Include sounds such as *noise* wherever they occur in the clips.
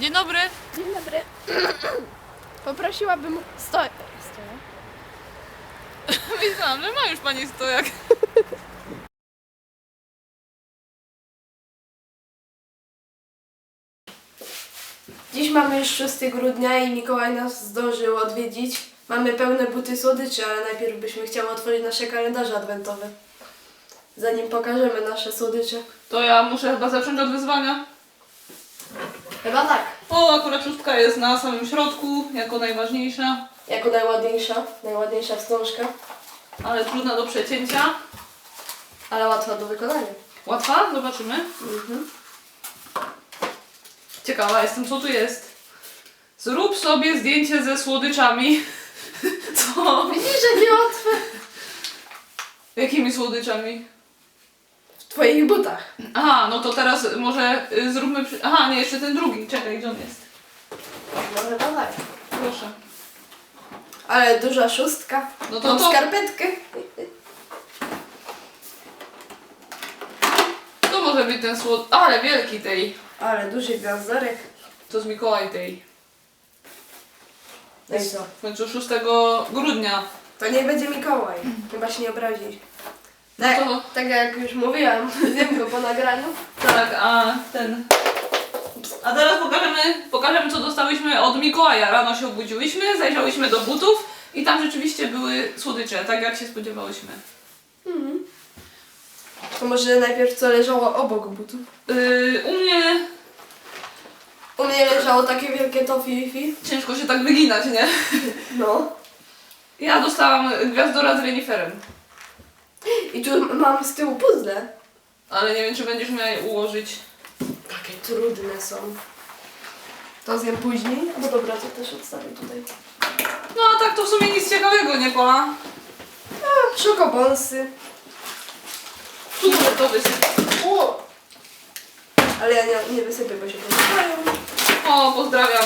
Dzień dobry. Dzień dobry. Poprosiłabym sto... stoję. *laughs* Myślałam, że ma już pani stojak. Dziś mamy już 6 grudnia i Mikołaj nas zdążył odwiedzić. Mamy pełne buty słodyczy, ale najpierw byśmy chciały otworzyć nasze kalendarze adwentowe. Zanim pokażemy nasze słodycze. To ja muszę chyba zacząć od wyzwania. Chyba tak. O, akurat szóstka jest na samym środku, jako najważniejsza, Jako najładniejsza, najładniejsza wstążka, ale trudna do przecięcia. ale łatwa do wykonania. Łatwa? Zobaczymy. Mhm. Ciekawa jestem, co tu jest. Zrób sobie zdjęcie ze słodyczami. *laughs* Co? Widzisz, jakie łatwe? Jakimi słodyczami? Twoich butach. Aha, no to teraz może y, zróbmy... Przy... Aha, nie, jeszcze ten drugi. Czekaj, gdzie on jest? Chyba tak. Proszę. Ale duża szóstka. No to Mam to- skarpetkę. To może być ten słod... Ale wielki tej. Ale duży gwiazdorek. To z Mikołaj tej. No i co? W końcu 6 grudnia. To nie będzie Mikołaj. Chyba się nie obrazi. Tak, to- tak jak już mówiłam, *laughs* wiem go po nagraniu. Tak, a ten... A teraz pokażemy, pokażemy co dostałyśmy od Mikołaja. Rano się obudziłyśmy, zajrzałyśmy do butów i tam rzeczywiście były słodycze, tak jak się spodziewałyśmy. To może najpierw co leżało obok butów. Yy, u mnie U mnie leżało takie wielkie tofi ciężko się tak wyginać, nie? No. Ja dostałam gwiazdora z reniferem, I tu mam z tyłu puzzle. ale nie wiem czy będziesz miała je ułożyć. Takie trudne są. To zjem później. No dobra, to też odstawię tutaj. No a tak to w sumie nic ciekawego, nie Pola? A, szokobonsy. Może to wysyp. O! Ale ja nie, nie wysypię, bo się posypają. O, pozdrawiam.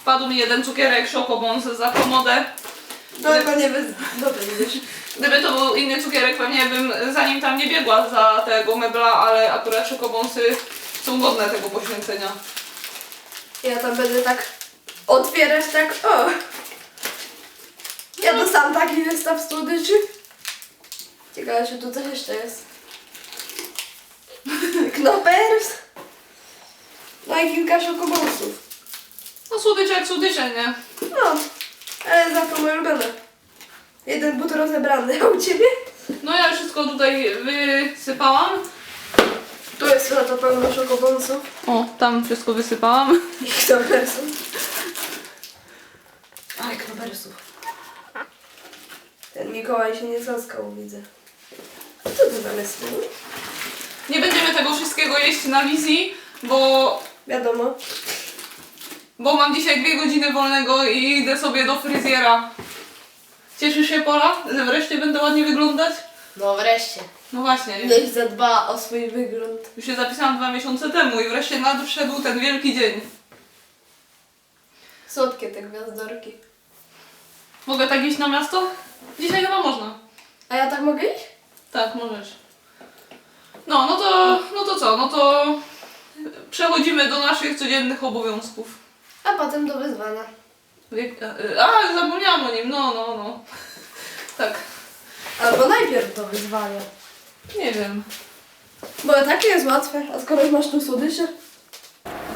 Wpadł mi jeden cukierek Szokobons za komodę. No chyba nie wys... Dobra, nie wiesz. Gdyby to był inny cukierek, pewnie bym zanim tam nie biegła za tego mebla, ale akurat Szokobonsy są godne tego poświęcenia. Ja tam będę tak otwierać tak, o! Ja dostałam taki zestaw słodyczy. Ciekawe, czy tu coś jeszcze jest. Knoppers. No i kilka szokobonsów. No słodycze jak słodycze, nie? No, ale za to moje ulubione. Jeden but rozebrany, a *laughs* u ciebie? No ja wszystko tutaj wysypałam. Tu jest na to pełno szokobonsów O, tam wszystko wysypałam. i knoppersów. Ale knoppersów. Ten Mikołaj się nie zaskał, widzę. Co to tam jest? Nie będziemy tego wszystkiego jeść na wizji, bo, Wiadomo. Bo mam dzisiaj dwie godziny wolnego i idę sobie do fryzjera. Cieszysz się Pola, że wreszcie będę ładnie wyglądać? No wreszcie. No właśnie, Ktoś zadba o swój wygląd. już się zapisałam dwa miesiące temu i wreszcie nadszedł ten wielki dzień. Słodkie te gwiazdorki. Mogę tak iść na miasto? Dzisiaj chyba można. A ja tak mogę iść? Tak, możesz. No, no to, no to co? No to przechodzimy do naszych codziennych obowiązków. A potem do wyzwania. Jak- A, zapomniałam o nim, no, no, no. *laughs* Tak, Albo najpierw do wyzwania. nie wiem. Bo takie jest łatwe, a skoro już masz tu słodycze?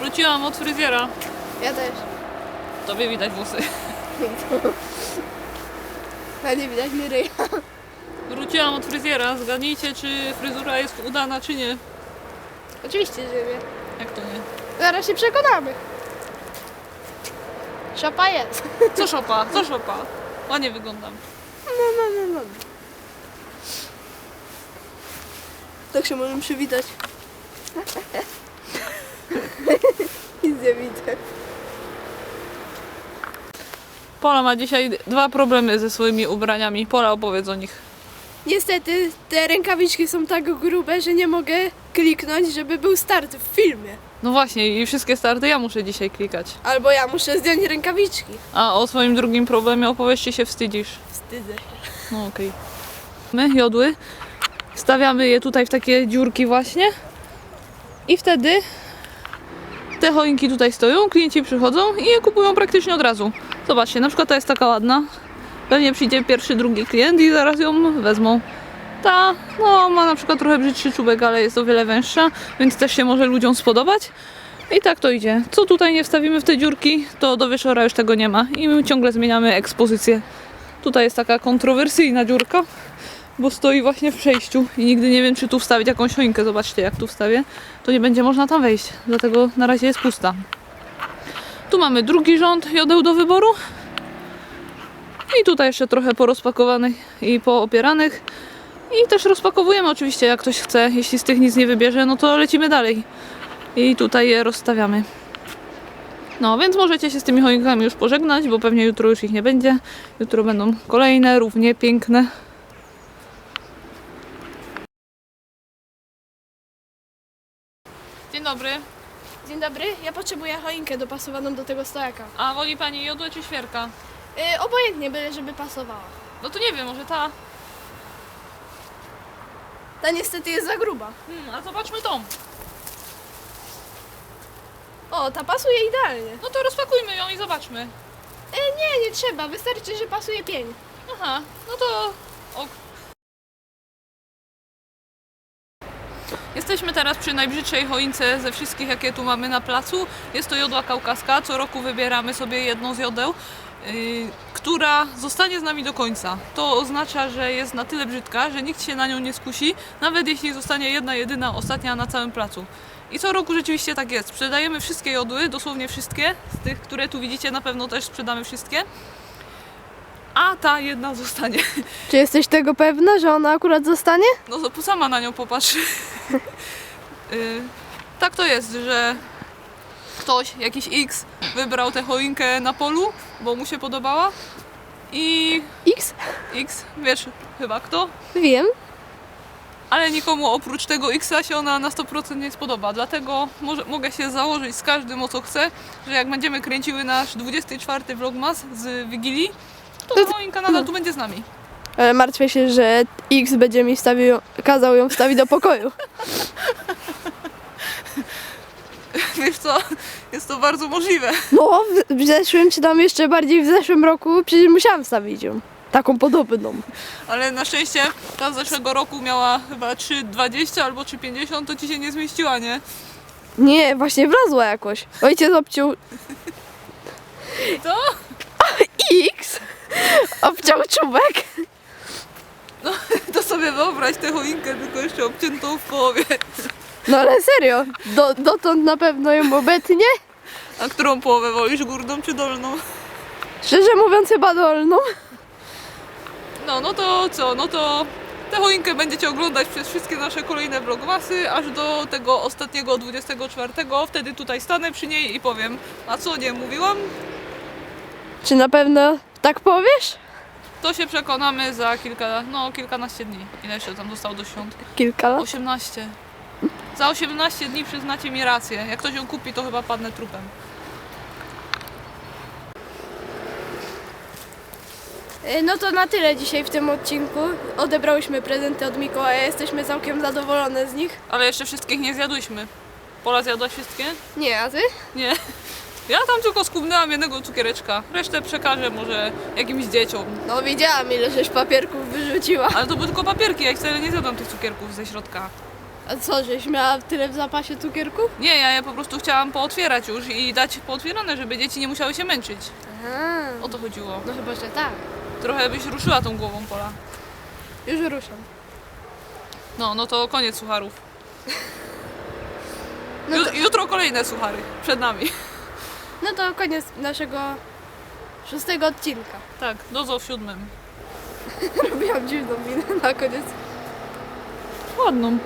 Wróciłam od fryzjera. Ja też. Tobie widać włosy. *laughs* A nie widać mi ryja. Wróciłam od fryzjera. Zgadnijcie, czy fryzura jest udana, czy nie. Oczywiście, że nie. Jak to nie? Zaraz się przekonamy. Szapa jest. *laughs* Co szopa? Co szopa? Ładnie wyglądam. No, no, no, no. Tak się możemy przywitać. *laughs* Nic nie widzę. Pola ma dzisiaj dwa problemy ze swoimi ubraniami. Pola opowiedz o nich. Niestety te rękawiczki są tak grube, że nie mogę kliknąć, żeby był start w filmie. No właśnie, i wszystkie starty ja muszę dzisiaj klikać. Albo ja muszę zdjąć rękawiczki. A o swoim drugim problemie opowieście się wstydzisz. Wstydzę się. No okej. My jodły stawiamy je tutaj w takie dziurki właśnie i wtedy te choinki tutaj stoją, klienci przychodzą i je kupują praktycznie od razu. Zobaczcie, na przykład ta jest taka ładna. Pewnie przyjdzie pierwszy, drugi klient i zaraz ją wezmą. Ta, no, ma na przykład trochę brzydszy czubek, ale jest o wiele węższa, więc też się może ludziom spodobać. I tak to idzie. Co tutaj nie wstawimy w te dziurki, to do wieczora już tego nie ma. I my ciągle zmieniamy ekspozycję. Tutaj jest taka kontrowersyjna dziurka, bo stoi właśnie w przejściu i nigdy nie wiem, czy tu wstawić jakąś choinkę. Zobaczcie, jak tu wstawię, to nie będzie można tam wejść. Dlatego na razie jest pusta. Tu mamy drugi rząd jodeł do wyboru. I tutaj jeszcze trochę porozpakowanych i poopieranych. I też rozpakowujemy oczywiście, jak ktoś chce. Jeśli z tych nic nie wybierze, no to lecimy dalej. I tutaj je rozstawiamy. No, więc możecie się z tymi choinkami już pożegnać, bo pewnie jutro już ich nie będzie. Jutro będą kolejne, równie piękne. Dzień dobry. Dzień dobry, ja potrzebuję choinkę dopasowaną do tego stojaka. A woli pani jodłę czy świerka? Yy, obojętnie, byle żeby pasowała. No to nie wiem, może ta. Ta niestety jest za gruba. Hmm, a zobaczmy tą. O, ta pasuje idealnie. No to rozpakujmy ją i zobaczmy. E, nie, nie trzeba, wystarczy, że pasuje pień. Aha, no to ok. Jesteśmy teraz przy najbrzydszej choince ze wszystkich, jakie tu mamy na placu. Jest to jodła kaukaska. Co roku wybieramy sobie jedną z jodeł, która zostanie z nami do końca. To oznacza, że jest na tyle brzydka, że nikt się na nią nie skusi, nawet jeśli zostanie jedna, jedyna, ostatnia na całym placu. I co roku rzeczywiście tak jest. Sprzedajemy wszystkie jodły, dosłownie wszystkie. Z tych, które tu widzicie, na pewno też sprzedamy wszystkie. A ta jedna zostanie. Czy jesteś tego pewna, że ona akurat zostanie? No to sama na nią popatrz. *laughs* Y, tak to jest, że ktoś, jakiś X, wybrał tę choinkę na polu, bo mu się podobała. I X? X, wiesz chyba kto, Wiem. ale nikomu oprócz tego Xa się ona na 100% nie spodoba. Dlatego może, mogę się założyć z każdym o co chcę, że jak będziemy kręciły nasz 24 vlogmas z Wigilii, to ta choinka nadal tu będzie z nami. Ale martwię się, że X będzie mi wstawił, kazał ją wstawić do pokoju. *laughs* Wiesz co, jest to bardzo możliwe. No, w, zeszłym, czy tam jeszcze bardziej w zeszłym roku, przecież musiałam wstawić ją. Taką podobną. Ale na szczęście ta z zeszłego roku miała chyba 3,20 albo 3,50, to ci się nie zmieściła, nie? Nie, właśnie wlazła jakoś. Ojciec obciął To? X, obciął czubek. To sobie wyobraź tę choinkę, tylko jeszcze obciętą w połowie. No ale serio, do, dotąd na pewno ją obetnie. A którą połowę wolisz, górną czy dolną? Szczerze mówiąc chyba dolną. No, no to co, no to tę choinkę będziecie oglądać przez wszystkie nasze kolejne vlogmasy, aż do tego ostatniego 24. Wtedy tutaj stanę przy niej i powiem, a co nie mówiłam? Czy na pewno tak powiesz? To się przekonamy za kilka, no kilkanaście dni. Ile jeszcze tam zostało do świąt? Kilka lat. 18. Za 18 dni przyznacie mi rację. Jak ktoś ją kupi, to chyba padnę trupem. E, No to na tyle dzisiaj w tym odcinku. Odebrałyśmy prezenty od Mikołaja, jesteśmy całkiem zadowolone z nich. Ale jeszcze wszystkich nie zjadłyśmy. Pola zjadła wszystkie? Nie, a ty? Nie. Ja tam tylko skubnęłam jednego cukiereczka. Resztę przekażę może jakimś dzieciom. No widziałam ile żeś papierków wyrzuciła. Ale to były tylko papierki, ja wcale nie zjadłam tych cukierków ze środka. A co, żeś miała tyle w zapasie cukierków? Nie, ja je po prostu chciałam pootwierać już i dać pootwierane, żeby dzieci nie musiały się męczyć. Aha. O to chodziło. No chyba, że tak. Trochę byś ruszyła tą głową, Pola. Już ruszam. No, no to koniec sucharów. No Ju- to, Jutro kolejne suchary. Przed nami. no to koniec naszego szóstego odcinka. Tak, dozo w siódmym. *laughs* Robiłam dziwną minę na koniec. Ładną.